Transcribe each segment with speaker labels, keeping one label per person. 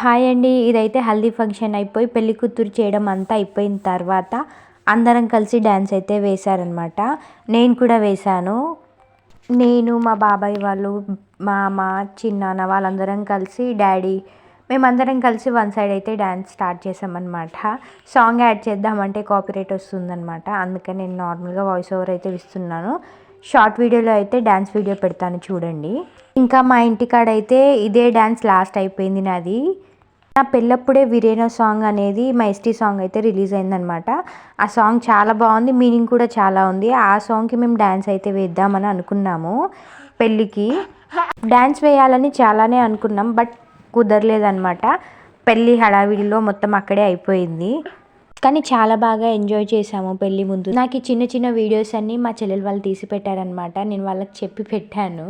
Speaker 1: Hi అండి. ఇదైతే haldi function అయిపోయి పెళ్ళి కూతురు చేయడం అంతా అయిపోయిన తర్వాత అందరం కలిసి డ్యాన్స్ అయితే వేశారనమాట నేను కూడా వేశాను. నేను మా బాబాయ్ వాళ్ళు మా అమ్మ చిన్నాన్న వాళ్ళందరం కలిసి డాడీ మేమందరం కలిసి వన్ సైడ్ అయితే డ్యాన్స్ స్టార్ట్ చేసామన్నమాట సాంగ్ యాడ్ చేద్దామంటే కాపీరైట్ వస్తుందన్నమాట. అందుకని నేను నార్మల్గా వాయిస్ ఓవర్ అయితే ఇస్తున్నాను. షార్ట్ వీడియోలో అయితే డ్యాన్స్ వీడియో పెడతాను చూడండి. ఇంకా మా ఇంటికాడ అయితే ఇదే డ్యాన్స్ లాస్ట్ అయిపోయింది నాది. నా పెళ్ళప్పుడే విరేన సాంగ్ అనేది మా ఎస్టీ సాంగ్ అయితే రిలీజ్ అయిందనమాట. ఆ సాంగ్ చాలా బాగుంది మీనింగ్ కూడా చాలా ఉంది. ఆ సాంగ్కి మేము డ్యాన్స్ అయితే వేద్దామని అనుకున్నాము పెళ్ళికి. డ్యాన్స్ వేయాలని చాలానే అనుకున్నాం బట్ కుదరలేదనమాట. పెళ్ళి హడావిడిలో మొత్తం అక్కడే అయిపోయింది. కానీ చాలా బాగా ఎంజాయ్ చేసాము పెళ్ళి ముందు. నాకు ఈ చిన్న చిన్న వీడియోస్ అన్నీ మా చెల్లెలు వాళ్ళు తీసి పెట్టారనమాట. నేను వాళ్ళకి చెప్పి పెట్టాను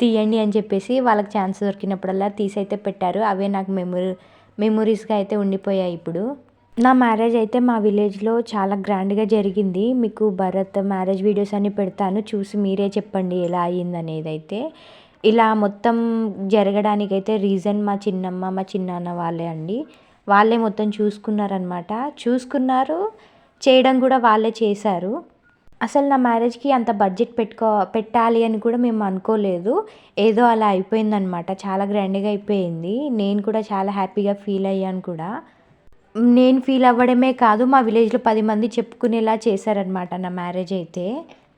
Speaker 1: తీయండి అని చెప్పేసి వాళ్ళకి ఛాన్స్ దొరికినప్పుడల్లా తీసి అయితే పెట్టారు. అవే నాకు మెమొరీ మెమొరీస్గా అయితే ఉండిపోయాయి ఇప్పుడు. నా మ్యారేజ్ అయితే మా విలేజ్లో చాలా గ్రాండ్గా జరిగింది. మీకు భరత్ మ్యారేజ్ వీడియోస్ అన్ని పెడతాను. చూసి మీరే చెప్పండి ఎలా అయ్యిందనేది అయితే. ఇలా మొత్తం జరగడానికైతే రీజన్ మా చిన్నమ్మ మా చిన్నాన్న వాళ్ళే అండి. వాళ్ళే మొత్తం చూసుకున్నారనమాట చూసుకున్నారు చేయడం కూడా వాళ్ళే చేశారు. అసలు నా మ్యారేజ్కి అంత బడ్జెట్ పెట్టుకో పెట్టాలి అని కూడా మేము అనుకోలేదు. ఏదో అలా అయిపోయిందనమాట చాలా గ్రాండ్గా అయిపోయింది. నేను కూడా చాలా హ్యాపీగా ఫీల్ అయ్యాను కూడా. నేను ఫీల్ అవ్వడమే కాదు మా విలేజ్లో పది మంది చెప్పుకునేలా చేశారనమాట నా మ్యారేజ్ అయితే.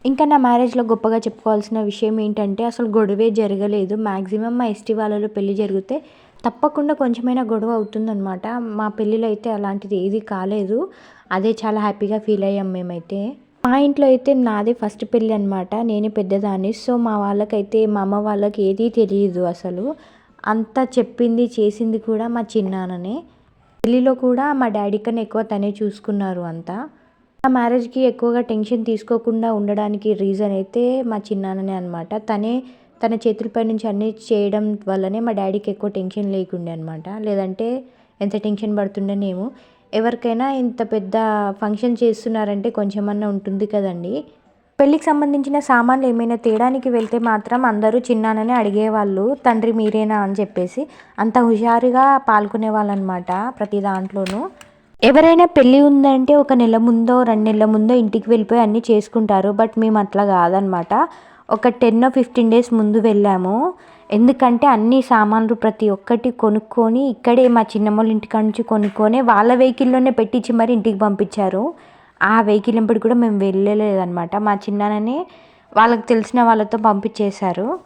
Speaker 1: ఇంకా నా మ్యారేజ్లో గొప్పగా చెప్పుకోవాల్సిన విషయం ఏంటంటే అసలు గొడవే జరగలేదు. మ్యాక్సిమం మా ఎస్టీ వాళ్ళలో పెళ్ళి జరిగితే తప్పకుండా కొంచెమైనా గొడవ అవుతుందన్నమాట. మా పెళ్ళిలో అయితే అలాంటిది ఏది కాలేదు. అదే చాలా హ్యాపీగా ఫీల్ అయ్యాం మేమైతే. మా ఇంట్లో అయితే నాదే ఫస్ట్ పెళ్ళి అనమాట నేను పెద్దదాన్ని. సో మా వాళ్ళకైతే మా అమ్మ వాళ్ళకి ఏదీ తెలియదు అసలు. అంతా చెప్పింది చేసింది కూడా మా చిన్నాననే పెళ్ళిలో కూడా మా డాడీ కన్నా ఎక్కువ తనే చూసుకున్నారు అంతా. నా మ్యారేజ్కి ఎక్కువగా టెన్షన్ తీసుకోకుండా ఉండడానికి రీజన్ అయితే మా చిన్నాననే అనమాట తనే తన చేతులపై నుంచి అన్నీ చేయడం వల్లనే మా డాడీకి ఎక్కువ టెన్షన్ లేకుండే అనమాట లేదంటే ఎంత టెన్షన్ పడుతుండేనేమో. ఎవరికైనా ఇంత పెద్ద ఫంక్షన్ చేస్తున్నారంటే కొంచెమన్నా ఉంటుంది కదండి. పెళ్ళికి సంబంధించిన సామాన్లు ఏమైనా తేడానికి వెళ్తే మాత్రం అందరూ చిన్నానని అడిగేవాళ్ళు తండ్రి మీరేనా? అని చెప్పేసి అంత హుషారుగా పాల్గొనే అనమాట ప్రతి దాంట్లోనూ. ఎవరైనా పెళ్ళి ఉందంటే ఒక నెల ముందో రెండు నెలల ముందో ఇంటికి వెళ్ళిపోయి అన్నీ చేసుకుంటారు. బట్ మేము అట్లా కాదనమాట. ఒక టెన్ ఫిఫ్టీన్ డేస్ ముందు వెళ్ళాము. ఎందుకంటే అన్ని సామాన్లు ప్రతి ఒక్కటి కొనుక్కొని ఇక్కడే మా చిన్నమ్మల ఇంటికాడ నుంచి కొనుక్కొని వాళ్ళ వెహికల్లోనే పెట్టించి మరి ఇంటికి పంపించారు. ఆ వెహికల్ ఎంపటి కూడా మేము వెళ్ళలేదన్నమాట. మా చిన్ననే వాళ్ళకి తెలిసిన వాళ్ళతో పంపించేశారు.